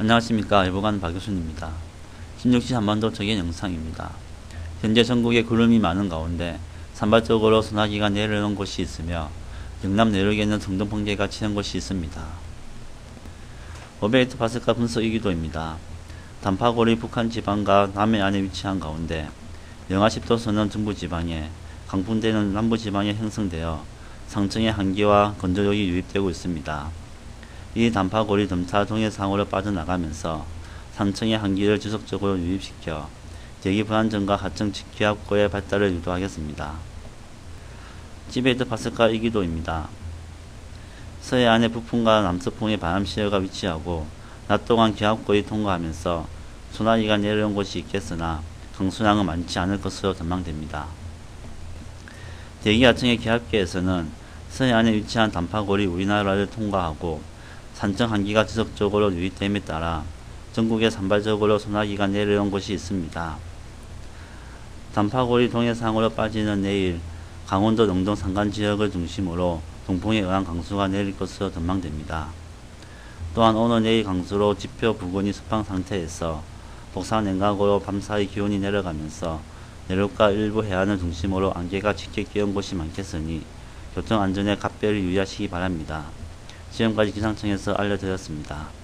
안녕하십니까 일보관 박효순입니다. 16시 한반도 적인 영상입니다. 현재 전국에 구름이 많은 가운데 산발적으로 소나기가 내려오는 곳이 있으며 영남 내륙에는 성동번개가 치는 곳이 있습니다. 오베이트 파스카 분석 이기도입니다. 단파골이 북한 지방과 남해안에 위치한 가운데 영하 10도선은 중부 지방에 강풍대는 남부 지방에 형성되어 상층의 한기와 건조력이 유입되고 있습니다. 이 단파골이 점차 동해상으로 빠져나가면서 상층의 한기를 지속적으로 유입시켜 대기 불안정과 하층 기압고의 발달을 유도하겠습니다. 티베트 파스칼 이기도입니다. 서해안의 북풍과 남서풍의 바람 시야가 위치하고 낮 동안 기압고를 통과하면서 소나기가 내려온 곳이 있겠으나 강수량은 많지 않을 것으로 전망됩니다. 대기 하층의 기압계에서는 서해안에 위치한 단파골이 우리나라를 통과하고 산청 한기가 지속적으로 유입됨에 따라 전국에 산발적으로 소나기가 내려온 곳이 있습니다. 단파골이 동해상으로 빠지는 내일 강원도 영동 산간 지역을 중심으로 동풍에 의한 강수가 내릴 것으로 전망됩니다. 또한 오늘 내일 강수로 지표 부근이 습한 상태에서 복사 냉각으로 밤사이 기온이 내려가면서 내륙과 일부 해안을 중심으로 안개가 짙게 끼운 곳이 많겠으니 교통안전에 각별히 유의하시기 바랍니다. 지금까지 기상청에서 알려드렸습니다.